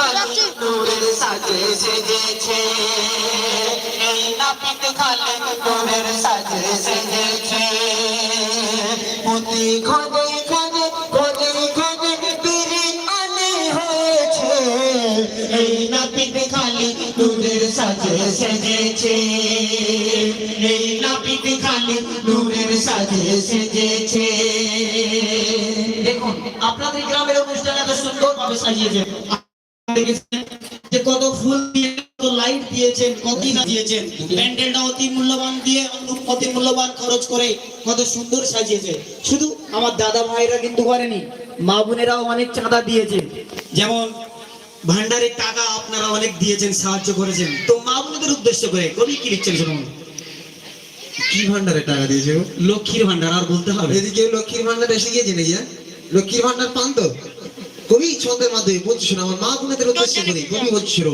খালি নূরের সাজে সেজেছে। এই নাপিত খালি নূরের সাজে সেজেছে। প্রতি খোদে খোদে খোদে খোদে পিরি হয়েছে। এই নাপিত খালি নূরের সাজে সেজেছে। এই নাপিত খালি নূরের সাজে সেজেছে। দেখুন, আপনাদের গ্রামের অনুষ্ঠান এত সুন্দর দেখেছেন যে কত ফুল দিয়ে কত লাইট দিয়েছেন কত দিয়েছেন। প্যান্ডেলটা অতি মূল্যবান দিয়ে অতি মূল্যবান খরচ করে কত সুন্দর সাজিয়েছে। শুধু আমার দাদা ভাইরা কিন্তু করেনি মা বোনেরাও অনেক চাঁদা দিয়েছে যেমন ভান্ডারের টাকা আপনারা অনেক দিয়েছেন সাহায্য করেছেন। তো মা বোনদের উদ্দেশ্য করে কবি কি লিখছেন শুনুন? কি ভান্ডারে টাকা দিয়েছে লক্ষ্মীর ভান্ডার আর বলতে হবে। এদিকে লক্ষ্মীর ভান্ডার এসে গিয়েছে নাকি হ্যাঁ? লক্ষ্মীর ভান্ডার পান তো? কবি ছন্দের মাধ্যমে বলছিল আমার মা বোনেদের উদ্দেশ্য করি কবি বলছিল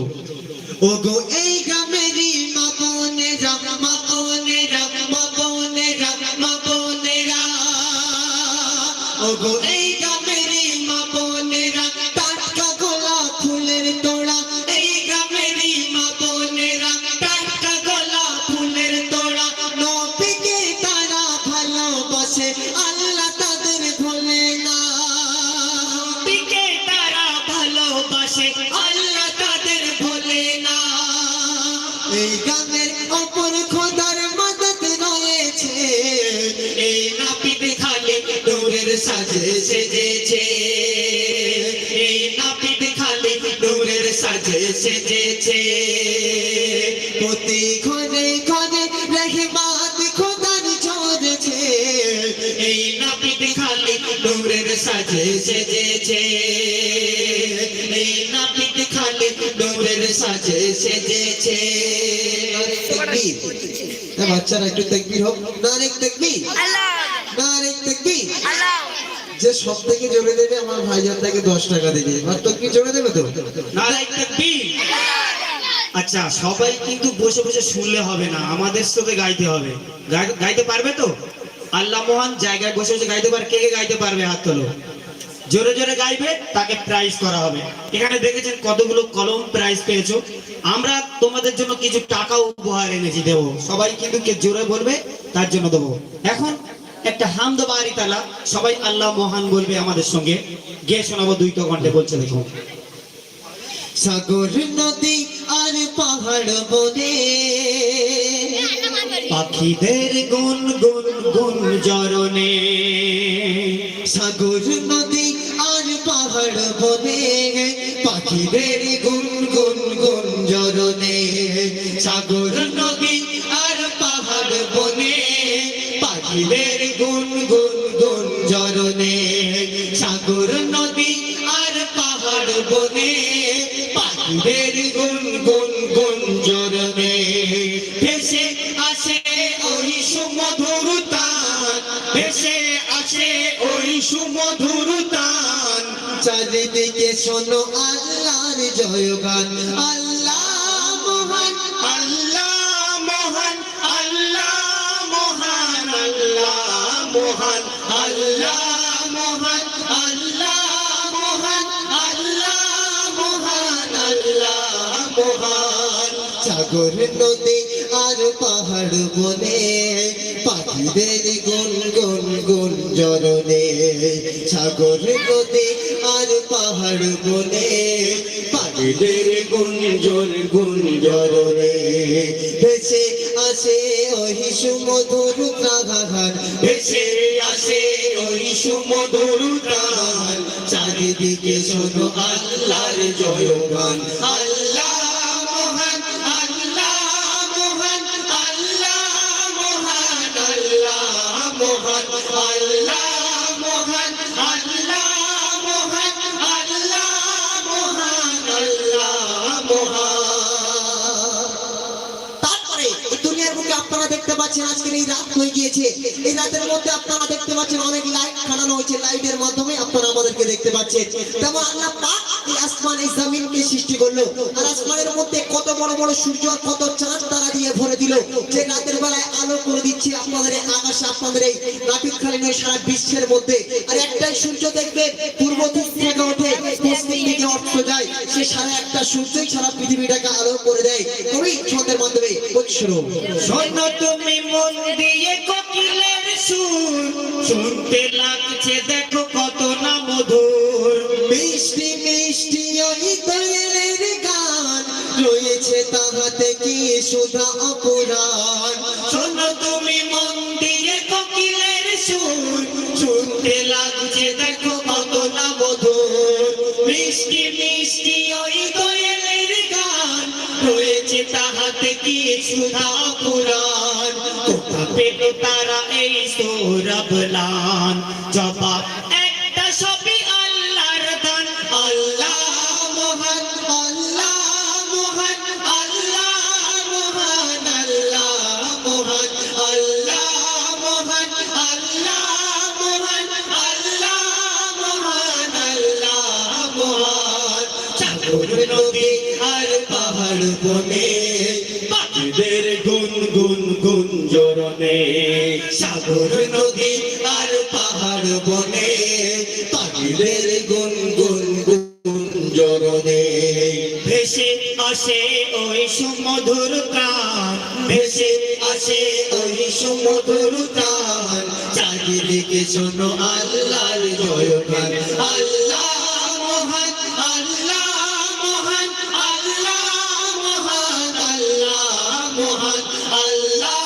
ও গো এই গ্রামেরই মা বোনেরা মা বোনেরা মা বোনেরা মা বোনেরা ও গো এই এই গ্রামের অপর খোদার মদত রয়েছে। এই নাপিত খালি নূরের সাজে সেজেছে। এই নাপিত খালি নূরের সাজে সেজেছে। প্রতি ঘরে ঘরে রহমাত খোদার ঝরেছে। এই নাপিত খালি নূরের সাজে সেজেছে। সাজে সেজেছে। বাচ্চারা একটু তাকবীর হোক। নারেক তাকবীর। যে সব থেকে দেবে, আমার দশ টাকা তাকবীর জোরে দেবে তো? তাকবীর। আচ্ছা সবাই কিন্তু বসে বসে শুনলে হবে না। আমাদের সাথে গাইতে হবে। গাই- গাইতে পারবে তো? আল্লাহ মহান জায়গায় বসে বসে গাইতে পারে কে কে গাইতে পারবে হাত তোলো? জোরে জোরে গাইবে, তাকে প্রাইজ করা হবে। এখানে দেখেছেন কতগুলো কলম প্রাইজ পেয়েছ। আমরা তোমাদের জন্য কিছু টাকা উপহার এনেছি, দেবো। সবাই কিন্তু কে জোরে বলবে, তার জন্য দেবো। এখন একটা হামদ বাড়ি তালা, সবাই আল্লাহ মহান বলবে আমাদের সঙ্গে। গিয়ে শোনাবো দুই তো ঘন্টে বলছে দেখুন। সাগর নদী আর পাহাড় বনে, পাখিদের গুন গুন গুন জরনে সাগর নদী বনে পাখিদের গুন গুন গুন জরনে সাগর নদী আর পাহাড় বনে পাখিদের পাহাড় বনে, পাখিদের গুন গুন গুন জরনে সাগর নদী আর পাহাড় বনে, পাখিদের ভেসে আসে ওই সুমধুর ভেসে আসে ওই সুমধুর চারিদিকে আল্লাহর জয়গান, আল্লাহ এই রাতের মধ্যে আপনারা দেখতে পাচ্ছেন অনেক লাইট খাটানো হয়েছে। লাইটের মাধ্যমে আপনারা আমাদেরকে দেখতে পাচ্ছেন। এই আসমান জমিনকে সৃষ্টি করল। আর আসমানের মধ্যে কত বড় বড় সূর্য কত চাঁদ তারা দিয়ে ভরে দিল। যে আলো করে দিচ্ছে আপনাদের এই আকাশে আপনাদের এই নাপিত খালি নয় সারা বিশ্বের মধ্যে। আর একটাই সূর্য দেখবেন পূর্ব দিক থেকে ওঠে পশ্চিম দিকে অর্থ যায়। সে সারা একটা সূর্যই সারা পৃথিবীটাকে আলো করে দেয়। কবি ছন্দের মাধ্যমে শুরু শোনো তুমি মন দিয়ে কোকিলের সুর শুনতে লাগছে দেখো কত না মধুর। মিষ্টি মিষ্টি ওই দোয়েলের গান রয়েছে তাহাতে কি সুধা অপরাণ কোথা তারা এই সৌরভলান জবাব একটা সবই আল্লাহর দান। আল্লাহ মহান আল্লাহ মহান আল্লাহ মহান আল্লাহ মহান আল্লাহ মহান আল্লাহ মহান আল্লাহ মহান আল্লাহ মহান। সাগর নদী আর পাহাড় বনে জরনে সাগর নদী আর পাহাড় বনে পাখিদের গুন গুন গুন ভেসে আসে ওই সুমধুর প্রাণ, ভেসে আসে ওই সুমধুর প্রাণ। চারিদিকে শোনো আল্লাহর জয়গান আল্লাহ আল্লাহ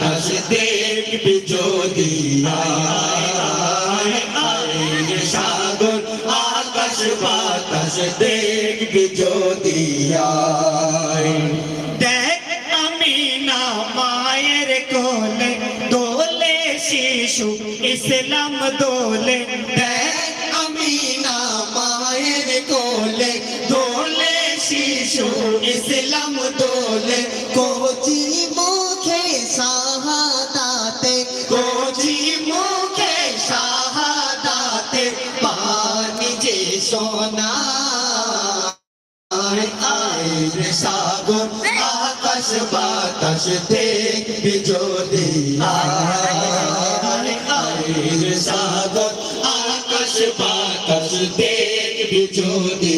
তসদেক বিজোদি আয়ে সাগর, আকাশ বাতাস দেখ বিজোদি আয়। দেখ আমি না মায়ের কোলে, দোলে শিশু ইসলাম দোলে দেখবি যদি সাগর আকাশ বাতাস দেখবি যদি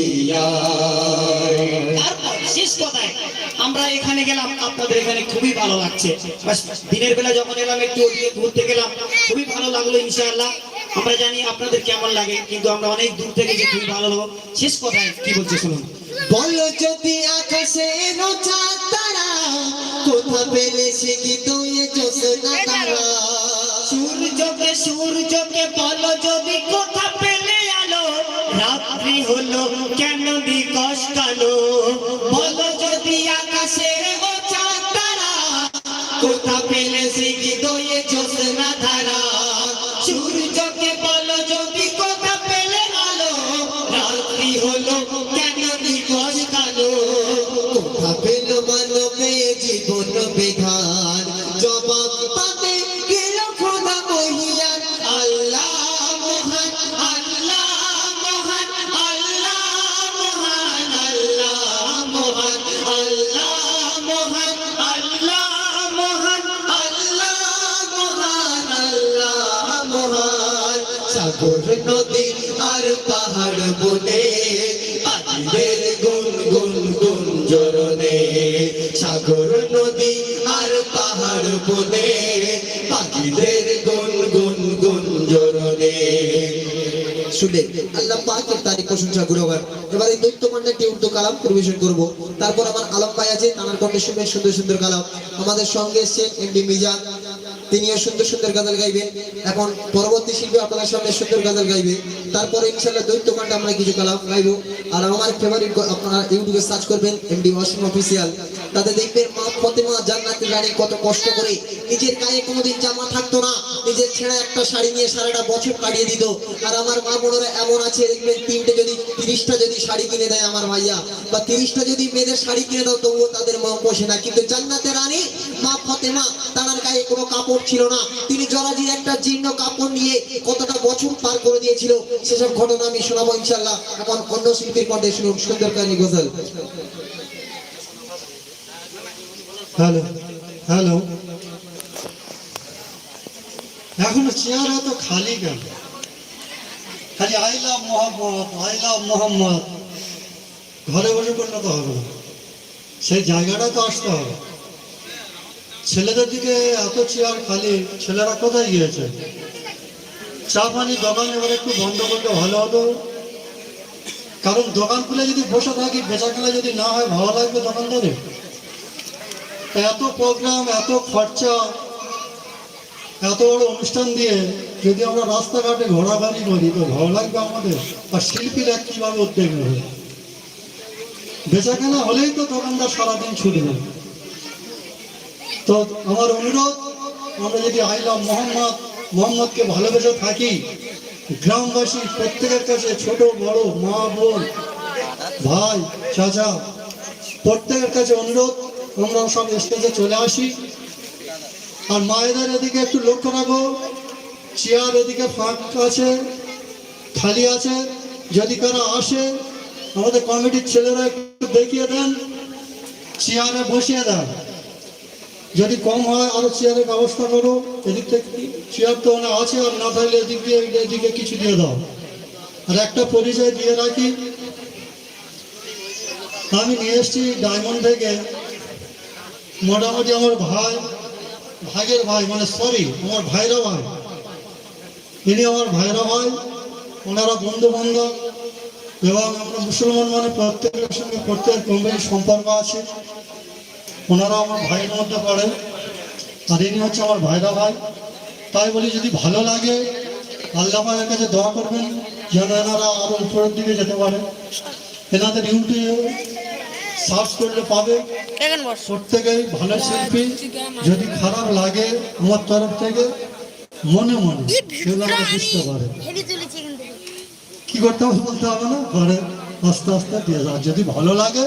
শেষ কথায় আমরা এখানে গেলাম আপনাদের এখানে খুবই ভালো লাগছে। দিনের বেলা যখন এলাম একটু ওদিকে ঘুরতে গেলাম খুবই ভালো লাগল ইনশাআল্লাহ। আমরা জানি আপনাদের কেমন লাগে কিন্তু আমরা অনেক দূর থেকে যে খুবই ভালো লাগল। শেষ কথায় কি বলছে শুনুন? বলো যদি আকাশে তারা তুই জোসনা তারা সূর্যকে সূর্যকে বলো যদি কোথা পেলে আলো? রাত্রি হলো, কেন দিকশ কালো বলো যদি আকাশে ও চাঁদ তারা, কোথা পেলে সে কি দয়ে জ্যোৎস্না ধারা? সূর্যকে বলো যদি কোথা পেলে আলো? রাত্রি হলো, কেন কালো কোথা পেল মানবে জীবন? গুন গুন গুন জরনে, সাগর নদী আর পাহাড় পাখিদের গুন গুন গুন জরনে। শুনে আল্লাহ পাকের প্রশংসা এবার এই দৈত্য একটি উর্দু কালাম পরিবেশন করব। তারপর আমার আলম ভাই আছে তার কণ্ঠে শুনবে সুন্দর সুন্দর কালাম। আমাদের সঙ্গে এসছেন এমডি মিজান। তিনিও সুন্দর সুন্দর গাজাল গাইবেন। এখন পরবর্তী শিল্পী আপনাদের সামনে সুন্দর গাজাল গাইবে। তারপরে ইনশাল্লাহ দৈত্য কণ্ঠে আমরা কিছু কালাম গাইব। আর আমার ফেভারিট আপনারা ইউটিউবে সার্চ করবেন এমডি ওয়াসিম অফিসিয়াল তাতে দেখবেন মা ফতেমা জান্নাতের রানী কত কষ্ট করে নিজের গায়ে কোনোদিন জামা থাকতো না, নিজের ছেঁড়া একটা শাড়ি নিয়ে সারাটা বছর কাটিয়ে দিত। আর আমার মা বোনেরা এমন আছে, দেখবেন তিনটে যদি, তিরিশটা যদি শাড়ি কিনে দেয় আমার মাইয়া বা তিরিশটা যদি মেয়েদের শাড়ি কিনে দাও, তবুও তাদের মা পোষে না। কিন্তু জান্নাতের রানী, মা ফতেমা, তার গায়ে কোনো কাপড় ছিল না। তিনি জরাজির একটা জীর্ণ কাপড় নিয়ে কতটা বছর পার করে দিয়েছিল, সেসব ঘটনা আমি শোনাবো ইনশাল্লাহ এখন অন্য শিল্পীর কণ্ঠে শুনুন সুন্দর কাহিনী গজল। Hello hello. এখনও চেয়ার এত খালি কেন? খালি আইলা মোহাম্মদ আইলা মোহাম্মদ। ঘরে বসে করলে তো হবে সেই জায়গাটা তো আসতে হবে। ছেলেদের দিকে এত চেয়ার খালি, ছেলেরা কোথায় গিয়েছে? চা পানি দোকান এবার একটু বন্ধ করলে ভালো হতো। কারণ দোকান খুলে যদি বসে থাকি বেচা কেনা যদি না হয়, ভালো লাগবে দোকানদারে? এত প্রোগ্রাম এত খরচা, এত বড় অনুষ্ঠান দিয়ে যদি আমরা রাস্তাঘাটে ঘোরাঘুরি করি, তো ভালো লাগবে আমাদের, আর শিল্পীরা কীভাবে উদ্যোগ নেবে? বেচা কেনা হলেই তো দোকানদার সারাদিন ছুটবে তো আমার অনুরোধ, আমরা যদি আইলাম মোহাম্মদ, মোহাম্মদকে ভালোবেসে থাকি, গ্রামবাসী প্রত্যেকের কাছে ছোট, বড়, মা, বোন, ভাই, চাচা, প্রত্যেকের কাছে অনুরোধ আমরা সব স্টেজে চলে আসি। আর মায়েদের এদিকে একটু লক্ষ্য রাখো। চেয়ার এদিকে ফাঁক আছে, খালি আছে। যদি কারও আসে, আমাদের কমিটির ছেলেরা একটু দেখিয়ে দেন, চেয়ারে বসিয়ে দেন। যদি কম হয়, আরও চেয়ারের ব্যবস্থা করো। এদিক থেকে চেয়ার তো অনেক আছে, আর না থাকলে এদিক দিয়ে, এদিকে কিছু দিয়ে দাও। আর একটা পরিচয় দিয়ে রাখি। আমি নিয়ে এসেছি ডায়মন্ড থেকে। মোটামুটি আমার ভাই ভাগের ভাই মানে সরি আমার ভাইরা ভাই। ইনি আমার ভাইরা ভাই, ওনারা বন্ধু বান্ধব এবং আমরা মুসলমান মানে প্রত্যেকের সঙ্গে প্রত্যেক কোম্পানির সম্পর্ক আছে। ওনারা আমার ভাইয়ের মধ্যে পড়েন আর ইনি হচ্ছে আমার ভাইরা ভাই। তাই বলি যদি ভালো লাগে, আল্লাহ ভাইয়ের কাছে দোয়া করবেন, যেন এনারা আরও উপরের দিকে যেতে পারে। এনাদের ইউটিউবে সার্চ করলে পাবে। প্রত্যেকেই ভালো শিল্পী। যদি খারাপ লাগে আমার তরফ থেকে মনে মনে সেগুলো আমরা বুঝতে পারে। কি করতে হবে বলতে হবে না? ঘরে আস্তে আস্তে দিয়ে যাও। যদি ভালো লাগে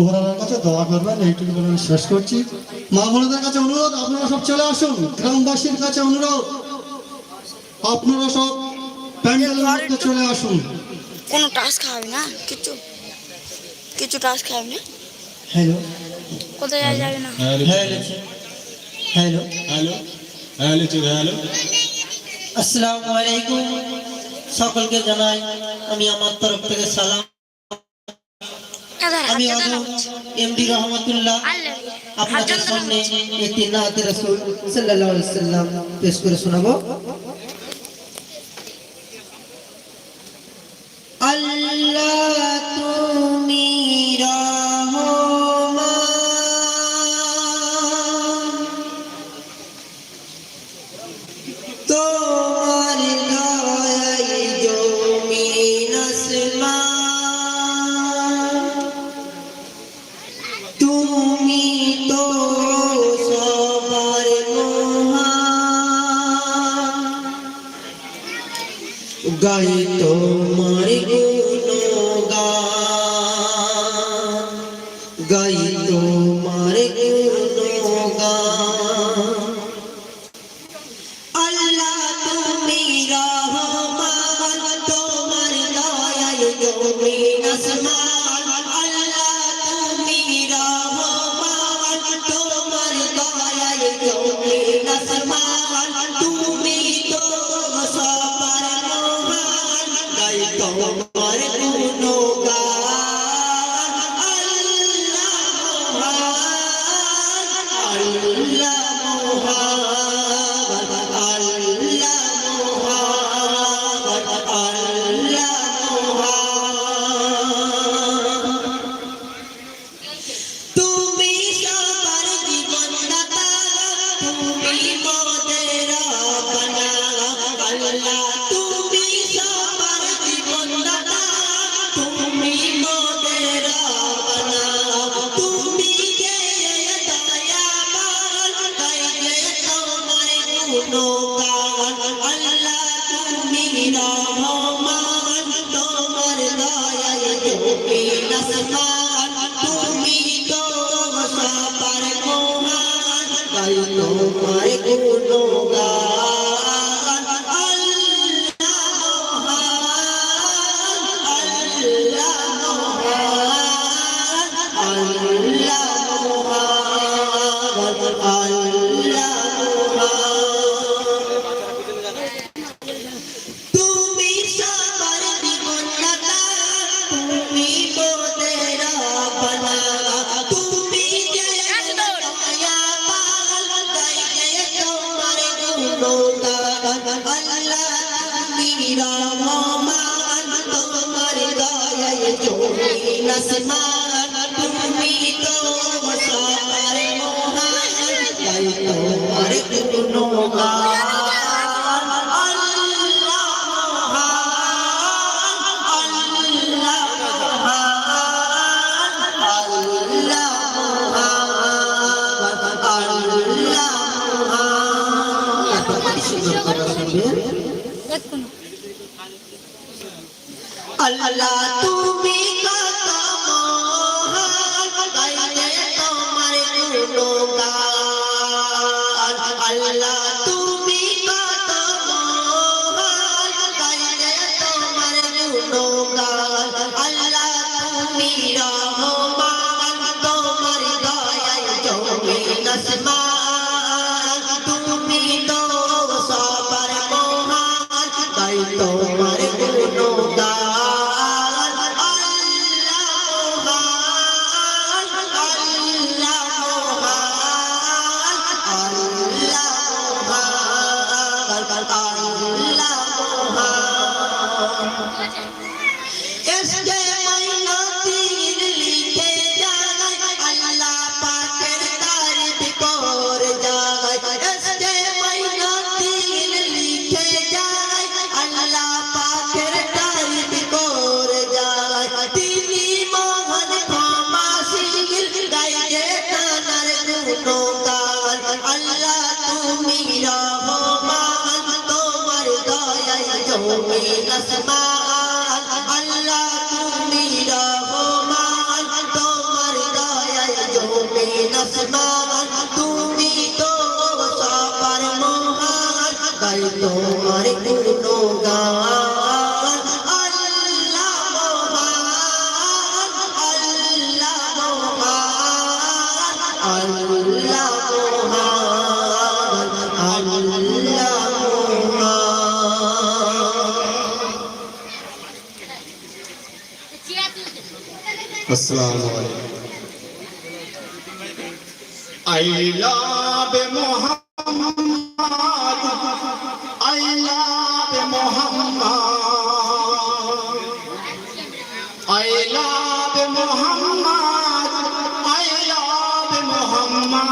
ওপরালার কাছে দোয়া করবেন। এইটুকু বলে আমি শেষ করছি। মা বোনদের কাছে অনুরোধ আপনারা সব চলে আসুন। গ্রামবাসীর কাছে অনুরোধ আপনারা সব প্যান্ডেলের মধ্যে চলে আসুন। কোনো টাস খাওয়াবি না? কিছু কিছু টাস খাওয়াবি না। হ্যালো কোথায় যাবে না? হ্যালো হ্যালো হ্যালো চুপ হ্যালো আসসালামু আলাইকুম সকলকে জানাই আমি আমার তরফ থেকে সালাম। আমি আবু এমডি রহমতুল্লাহ আপনাদের সামনে একটি নাত রাসূল সাল্লাল্লাহু আলাইহি সাল্লাম পেশ করে শোনাবো। আল্লাহ Allah তোমার দয়ায় চোখ নসমান তুমি আল্লাহ তুমি Masama আসসালামু আলাইকুম। I love Mohammad I love Mohammad. I love Mohammad I love Mohammad.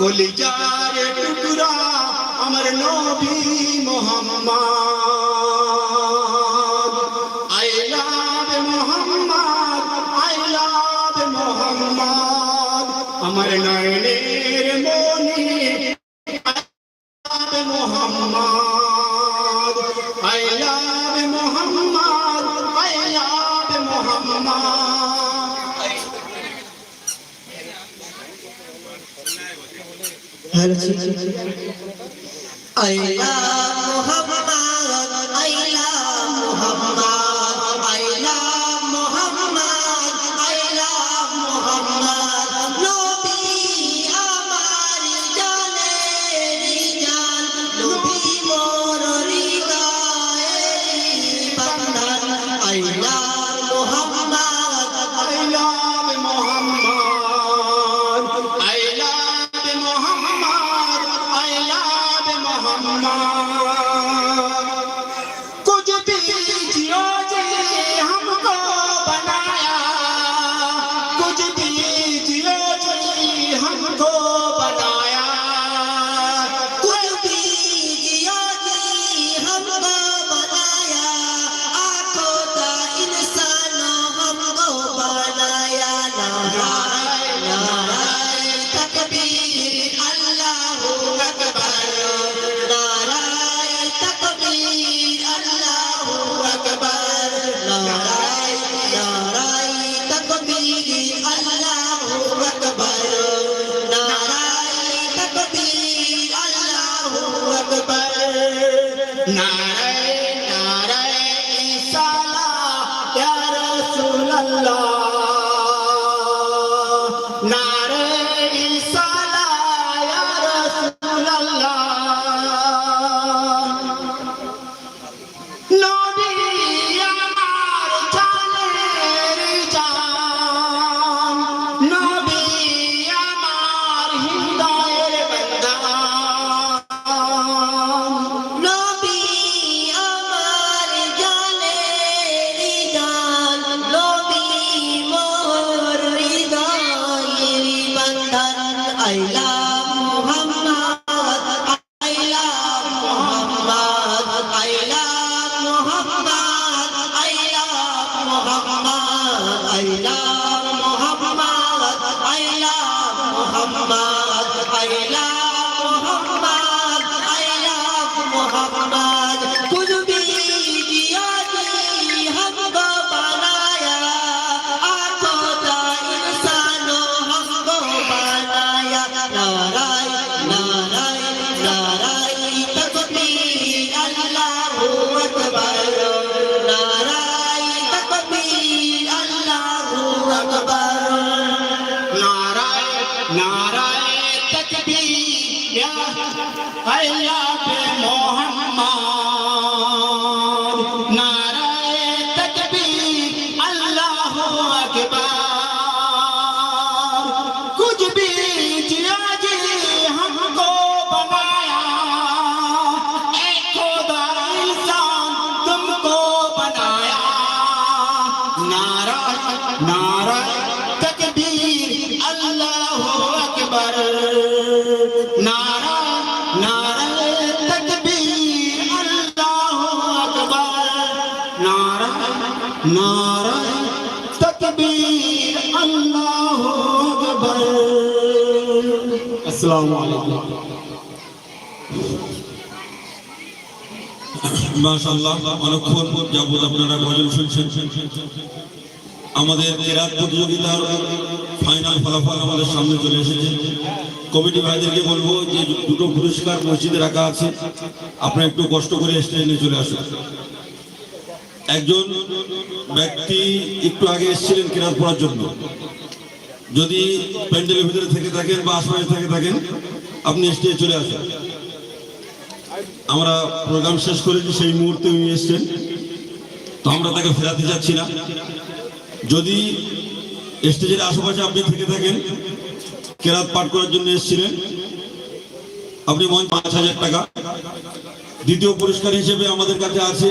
কলিজার টুকরা আমার নবী Mohammad. Mohammad I love Mohammad. I love Mohammad I Mohammad. nah. Mohammad I love Mohammad I love Mohammad I love Mohammad Mohammad. No. মাশাআল্লাহ, অনেকক্ষণ যাবত আপনারা গজল শুনছেন। আমাদের কেরাত প্রতিযোগিতার ফাইনাল ফলাফল আমাদের সামনে চলে এসেছে। কমিটি ভাইদেরকে বলব যে দুটো পুরস্কার মসজিদে রাখা আছে। আপনারা একটু কষ্ট করে স্টেজে চলে আসুন। একজন ব্যক্তি একটু আগে এসেছিলেন কেরাত পড়ার জন্য। যদি প্যান্ডেলের ভিতরে থেকে থাকেন বা আশপাশে থেকে থাকেন, আপনি স্টেজে চলে আসুন। আমরা প্রোগ্রাম শেষ করেছি, সেই মুহূর্তে উনি এসছেন। তো আমরা তাকে ফেরাতে যাচ্ছি না। যদি স্টেজের আশেপাশে আপনি থেকে থাকেন, কেরাত পাঠ করার জন্য এসেছিলেন, আপনি মঞ্চ পাঁচ হাজার টাকা। দ্বিতীয় পুরস্কার হিসেবে আমাদের কাছে আছে